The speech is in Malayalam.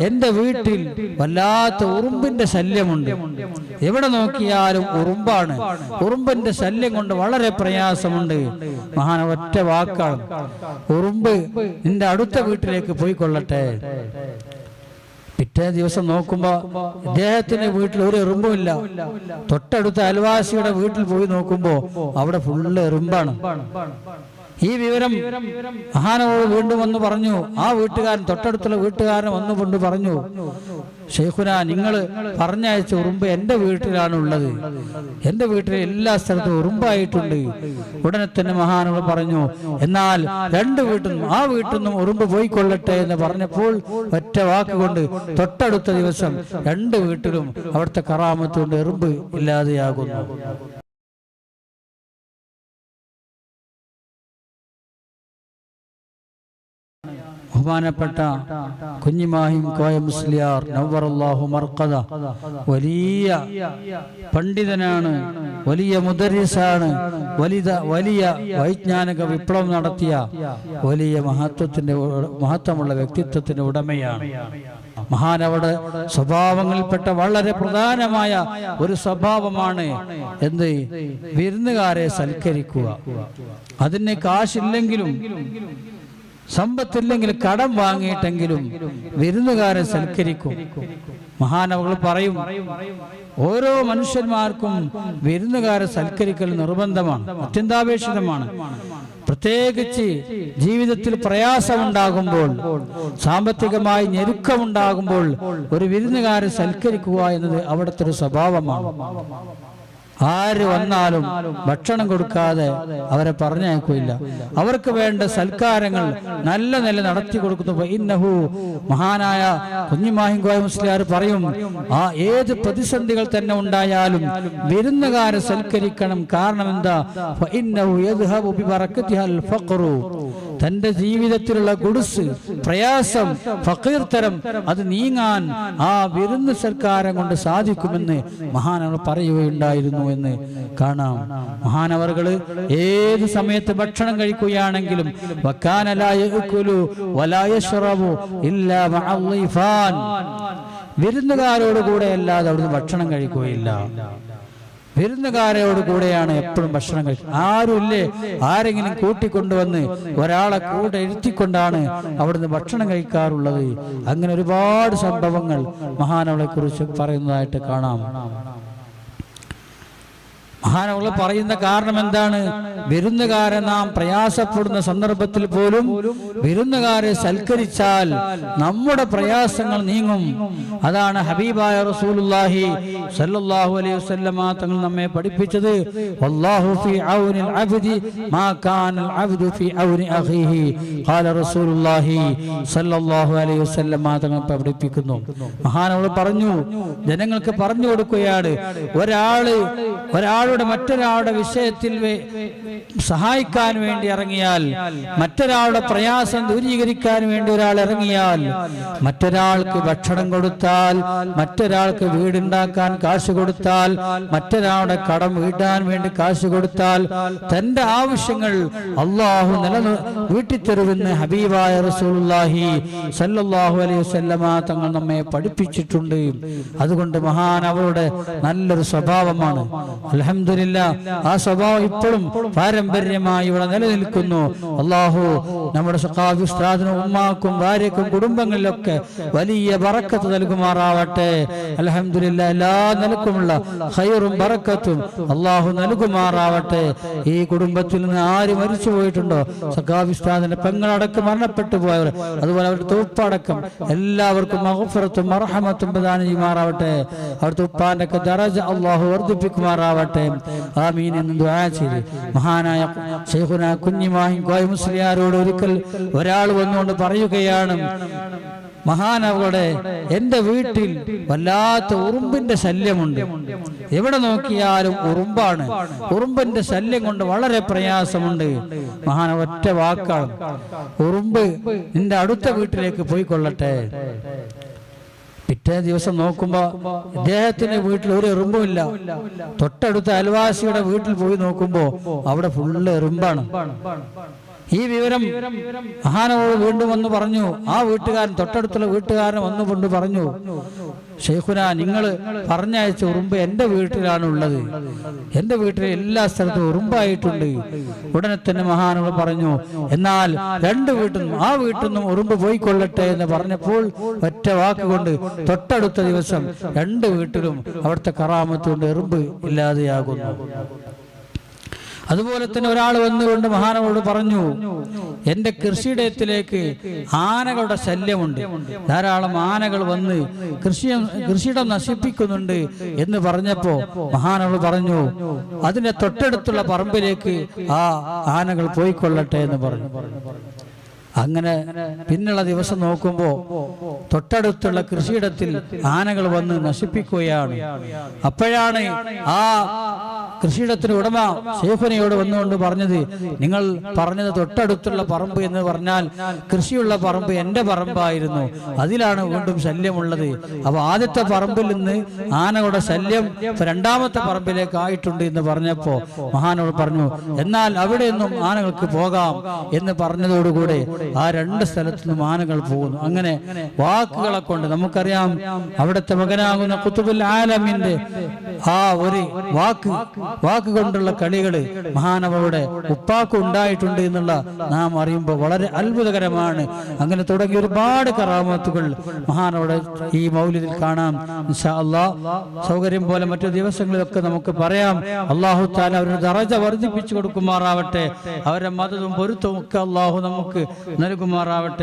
എന്റെ വീട്ടിൽ വല്ലാത്ത ഉറുമ്പിന്റെ ശല്യമുണ്ട്. എവിടെ നോക്കിയാലും ഉറുമ്പാണ്. ഉറുമ്പിന്റെ ശല്യം കൊണ്ട് വളരെ പ്രയാസമുണ്ട്. മഹാന ഒറ്റ വാക്കാണ്. ഉറുമ്പ് നിന്റെ അടുത്ത വീട്ടിലേക്ക് പോയിക്കൊള്ളട്ടെ. പിറ്റേ ദിവസം നോക്കുമ്പോ ഇദ്ദേഹത്തിന്റെ വീട്ടിൽ ഒരു എറുമ്പുമില്ല തൊട്ടടുത്ത അയൽവാസിയുടെ വീട്ടിൽ പോയി നോക്കുമ്പോ അവിടെ ഫുള്ള് എറുമ്പാണ് ഈ വിവരം മഹാനവോട് വീണ്ടും വന്ന് പറഞ്ഞു. ആ വീട്ടുകാരൻ തൊട്ടടുത്തുള്ള വീട്ടുകാരൻ വന്നു കൊണ്ട് പറഞ്ഞു ഷെയ്ഖുന നിങ്ങൾ പറഞ്ഞയച്ച ഉറുമ്പ് എന്റെ വീട്ടിലാണ് ഉള്ളത്. എന്റെ വീട്ടിലെ എല്ലാ സ്ഥലത്തും ഉറുമ്പായിട്ടുണ്ട്. ഉടനെ തന്നെ മഹാനവൾ പറഞ്ഞു എന്നാൽ രണ്ട് വീട്ടിൽ നിന്നും ആ വീട്ടിൽ നിന്നും ഉറുമ്പ് പോയിക്കൊള്ളട്ടെ എന്ന് പറഞ്ഞപ്പോൾ ഒറ്റ വാക്കുകൊണ്ട് തൊട്ടടുത്ത ദിവസം രണ്ട് വീട്ടിലും അവിടുത്തെ കറാമത്തുകൊണ്ട് എറുമ്പ് ഇല്ലാതെയാകുന്നു. ബഹുമാനപ്പെട്ട കുഞ്ഞിമാഹിം കോയ മുസ്ലിയാർ നവറല്ലാഹു മർക്കത വലിയ പണ്ഡിതനാണ് വലിയ മുദരിസാണ് വലിയ വലിയ വൈജ്ഞാനിക വിപ്ലവം നടത്തിയ വലിയ മഹത്വത്തിന്റെ മഹത്വമുള്ള വ്യക്തിത്വത്തിന്റെ ഉടമയാണ്. മഹാനവയുടെ സ്വഭാവങ്ങളിൽപ്പെട്ട വളരെ പ്രധാനമായ ഒരു സ്വഭാവമാണ് എന്ത്? വിരുന്നുകാരെ സൽക്കരിക്കുക. അതിന് കാശില്ലെങ്കിലും സമ്പത്തില്ലെങ്കിൽ കടം വാങ്ങിയിട്ടെങ്കിലും വിരുന്നുകാരെ സൽക്കരിക്കും. മഹാനവകൾ പറയും ഓരോ മനുഷ്യന്മാർക്കും വിരുന്നുകാരെ സൽക്കരിക്കൽ നിർബന്ധമാണ് അത്യന്താപേക്ഷിതമാണ്. പ്രത്യേകിച്ച് ജീവിതത്തിൽ പ്രയാസമുണ്ടാകുമ്പോൾ സാമ്പത്തികമായി ഞെരുക്കമുണ്ടാകുമ്പോൾ ഒരു വിരുന്നുകാരെ സൽക്കരിക്കുക എന്നത് അവിടുത്തെ ഒരു സ്വഭാവമാണ്. ആര് വന്നാലും ഭക്ഷണം കൊടുക്കാതെ അവരെ പറഞ്ഞയക്കില്ല. അവർക്ക് വേണ്ട സൽക്കാരങ്ങൾ നല്ല നില നടത്തി കൊടുക്കുന്നു ഇന്നഹു മഹാനായ കുഞ്ഞിമാഹിം കോയ മുസ്ലിയാർ പറയും ആ ഏത് പ്രതിസന്ധികൾ തന്നെ ഉണ്ടായാലും വിരുന്നുകാരെ സൽക്കരിക്കണം. കാരണം എന്താ? ഇന്നഹു ഫഖ്റു. തന്റെ ജീവിതത്തിലുള്ള ഗുഡ്സ് പ്രയാസം ഫക്കീർത്തരം അത് നീങ്ങാൻ ആ വിരുന്ന് സൽക്കാരം കൊണ്ട് സാധിക്കുമെന്ന് മഹാനവർ പറയുകയുണ്ടായിരുന്നു എന്ന് കാണാം. മഹാനവറുകൾ ഏത് സമയത്ത് ഭക്ഷണം കഴിക്കുകയാണെങ്കിലും വിരുന്നുകാരോട് കൂടെ അല്ലാതെ അവിടുന്ന് ഭക്ഷണം കഴിക്കുകയില്ല. വിരുന്നുകാരോട് കൂടെയാണ് എപ്പോഴും ഭക്ഷണം കഴിക്കുന്നത് ആരുമില്ലേ? ആരെങ്കിലും കൂട്ടിക്കൊണ്ടുവന്ന് ഒരാളെ കൂടെ ഇരുത്തിക്കൊണ്ടാണ് അവിടുന്ന് ഭക്ഷണം കഴിക്കാറുള്ളത്. അങ്ങനെ ഒരുപാട് സംഭവങ്ങൾ മഹാനവളെ കുറിച്ച് പറയുന്നതായിട്ട് കാണാം. മഹാനവളെ പറയുന്ന കാരണം എന്താണ്? വിരുന്നുകാരെ നാം പ്രയാസപ്പെടുന്ന സന്ദർഭത്തിൽ പോലും വിരുന്നുകാരെ സൽക്കരിച്ചാൽ നമ്മുടെ പ്രയാസങ്ങൾ നീങ്ങും. അതാണ് ഹബീബായ റസൂലുള്ളാഹി സല്ലല്ലാഹു അലൈഹി വസല്ലമ തങ്ങൾ നമ്മെ പഠിപ്പിച്ചത്. വല്ലാഹു ഫീ ഔനിൽ അബ്ദി മാ കാനൽ അബ്ദു ഫീ ഔനി അഖീഹി. ഖാല റസൂലുല്ലാഹി സല്ലല്ലാഹു അലൈഹി വസല്ലമ തങ്ങൾ പഠിപ്പിക്കുന്നു. മഹാനവർ പറഞ്ഞു ജനങ്ങൾക്ക് പറഞ്ഞു കൊടുക്കുകയാണ്. ഒരാൾ ഒരാളുടെ മറ്റൊരാളുടെ വിഷയത്തിൽ സഹായിക്കാൻ വേണ്ടി ഇറങ്ങിയാൽ മറ്റൊരാളുടെ പ്രയാസം ദൂരീകരിക്കാൻ വേണ്ടി ഒരാൾ ഇറങ്ങിയാൽ മറ്റൊരാൾക്ക് ഭക്ഷണം കൊടുത്താൽ മറ്റൊരാൾക്ക് വീടുണ്ടാക്കാൻ കാശ് കൊടുത്താൽ മറ്റൊരാളുടെ കടം വീട്ടാൻ വേണ്ടി കാശ് കൊടുത്താൽ തന്റെ ആവശ്യങ്ങൾ അള്ളാഹു നില വീട്ടിത്തരുമെന്ന് ഹബീബായ റസൂലുള്ളാഹി സല്ലല്ലാഹു അലൈഹി വസല്ലമ തങ്ങൾ നമ്മെ പഠിപ്പിച്ചിട്ടുണ്ട്. അതുകൊണ്ട് മഹാൻ അവരുടെ നല്ലൊരു സ്വഭാവമാണ്. അലഹമില്ല ആ സ്വഭാവം ഇപ്പോഴും പാരമ്പര്യമായി ഇവിടെ നിലനിൽക്കുന്നു. അള്ളാഹു നമ്മുടെ ഉമ്മാക്കും ഭാര്യക്കും കുടുംബങ്ങളിലൊക്കെ വലിയ ബറക്കത്ത് നൽകുമാറാവട്ടെ. അലഹമില്ല എല്ലാ നിലക്കുമുള്ള ഹൈറും ബറക്കത്തും അള്ളാഹു നൽകുമാറാവട്ടെ. ഈ കുടുംബത്തിൽ നിന്ന് ആര് മരിച്ചു പോയിട്ടുണ്ടോ? ഉസ്താദിന്റെ പെങ്ങളടക്കം മരണപ്പെട്ടു പോയവർ അതുപോലെ അവരുടെ തോപ്പടക്കം എല്ലാവർക്കും മഹഫറത്തും മർഹമത്തും പ്രധാന ചെയ്യുമാറാവട്ടെ. അവർ ഉപ്പാന്റെ ഒക്കെ ദറജ അള്ളാഹു വർദ്ധിപ്പിക്കുമാറാവട്ടെ. ആമീൻ എന്ന് ദുആ ചെയ്ത്. മഹാനായ ഷെയ്ഖുന കുഞ്ഞിമാഹിം കോയ മുസ്ലിയാരോട് ഒരിക്കൽ ഒരാൾ വന്നുകൊണ്ട് പറയുകയാണ് മഹാനവളുടെ എന്റെ വീട്ടിൽ വല്ലാത്ത ഉറുമ്പിന്റെ ശല്യമുണ്ട്. എവിടെ നോക്കിയാലും ഉറുമ്പാണ്. ഉറുമ്പിന്റെ ശല്യം കൊണ്ട് വളരെ പ്രയാസമുണ്ട്. മഹാന ഒറ്റ വാക്കാണ് ഉറുമ്പ് നിന്റെ അടുത്ത വീട്ടിലേക്ക് പോയിക്കൊള്ളട്ടെ. പിറ്റേ ദിവസം നോക്കുമ്പോ ഇദ്ദേഹത്തിന്റെ വീട്ടിൽ ഒരു എറുമ്പുമില്ല തൊട്ടടുത്ത അയൽവാസിയുടെ വീട്ടിൽ പോയി നോക്കുമ്പോ അവിടെ ഫുള്ള് എറുമ്പാണ്. ഈ വിവരം മഹാനവോട് വീണ്ടും വന്ന് പറഞ്ഞു. ആ വീട്ടുകാരൻ തൊട്ടടുത്തുള്ള വീട്ടുകാരൻ വന്നു കൊണ്ട് പറഞ്ഞു ഷെയ്ഖുന നിങ്ങൾ പറഞ്ഞയച്ച ഉറുമ്പ് എന്റെ വീട്ടിലാണ് ഉള്ളത്. എന്റെ വീട്ടിലെ എല്ലാ സ്ഥലത്തും ഉറുമ്പായിട്ടുണ്ട്. ഉടനെ തന്നെ മഹാനവൾ പറഞ്ഞു എന്നാൽ രണ്ട് വീട്ടിൽ നിന്നും ആ വീട്ടിൽ നിന്നും ഉറുമ്പ് പോയിക്കൊള്ളട്ടെ എന്ന് പറഞ്ഞപ്പോൾ ഒറ്റ വാക്കുകൊണ്ട് തൊട്ടടുത്ത ദിവസം രണ്ട് വീട്ടിലും അവിടുത്തെ കറാമത്തുകൊണ്ട് എറുമ്പ് ഇല്ലാതെയാകുന്നു. അതുപോലെ തന്നെ ഒരാൾ വന്നുകൊണ്ട് മഹാനവോട് പറഞ്ഞു എന്റെ കൃഷിയിടത്തിലേക്ക് ആനകളുടെ ശല്യമുണ്ട്. ധാരാളം ആനകൾ വന്ന് കൃഷി കൃഷിയിടം നശിപ്പിക്കുന്നുണ്ട് എന്ന് പറഞ്ഞപ്പോ മഹാനവൾ പറഞ്ഞു അതിന്റെ തൊട്ടടുത്തുള്ള പറമ്പിലേക്ക് ആ ആനകൾ പോയിക്കൊള്ളട്ടെ എന്ന് പറഞ്ഞു. അങ്ങനെ പിന്നുള്ള ദിവസം നോക്കുമ്പോ തൊട്ടടുത്തുള്ള കൃഷിയിടത്തിൽ ആനകൾ വന്ന് നശിപ്പിക്കുകയാണ്. അപ്പോഴാണ് ആ കൃഷിയിടത്തിന് ഉടമ സേഫനയോട് വന്നുകൊണ്ട് പറഞ്ഞത് നിങ്ങൾ പറഞ്ഞത് തൊട്ടടുത്തുള്ള പറമ്പ് എന്ന് പറഞ്ഞാൽ കൃഷിയുള്ള പറമ്പ് എന്റെ പറമ്പായിരുന്നു. അതിലാണ് വീണ്ടും ശല്യമുള്ളത്. അപ്പൊ ആദ്യത്തെ പറമ്പിൽ നിന്ന് ആനകളുടെ ശല്യം രണ്ടാമത്തെ പറമ്പിലേക്ക് ആയിട്ടുണ്ട് എന്ന് പറഞ്ഞപ്പോ മഹാനോട് പറഞ്ഞു എന്നാൽ അവിടെ നിന്നും ആനകൾക്ക് പോകാം എന്ന് പറഞ്ഞതോടുകൂടെ ആ രണ്ട് സ്ഥലത്തു നിന്നും ആനകൾ പോകുന്നു. അങ്ങനെ വാക്കുകളെ കൊണ്ട് നമുക്കറിയാം അവിടുത്തെ മകനാകുന്ന കുത്തുബുൽ ആലമിന്റെ ആ ഒരു വാക്ക് വാക്ക് കളികൾ മഹാനവയുടെ ഉപ്പാക്ക് ഉണ്ടായിട്ടുണ്ട് എന്നുള്ള നാം അറിയുമ്പോൾ വളരെ അത്ഭുതകരമാണ്. അങ്ങനെ തുടങ്ങി ഒരുപാട് കറാമത്തുകൾ മഹാനവയുടെ ഈ മൗലിദിൽ കാണാം. അല്ലാ സൗകര്യം പോലെ മറ്റു ദിവസങ്ങളിലൊക്കെ നമുക്ക് പറയാം. അള്ളാഹു താല അവരുടെ ദറജ വർദ്ധിപ്പിച്ചു കൊടുക്കുമാറാവട്ടെ. അവരുടെ മതവും പൊരുത്തവും ഒക്കെ അള്ളാഹു നമുക്ക് നൽകുമാറാവട്ടെ.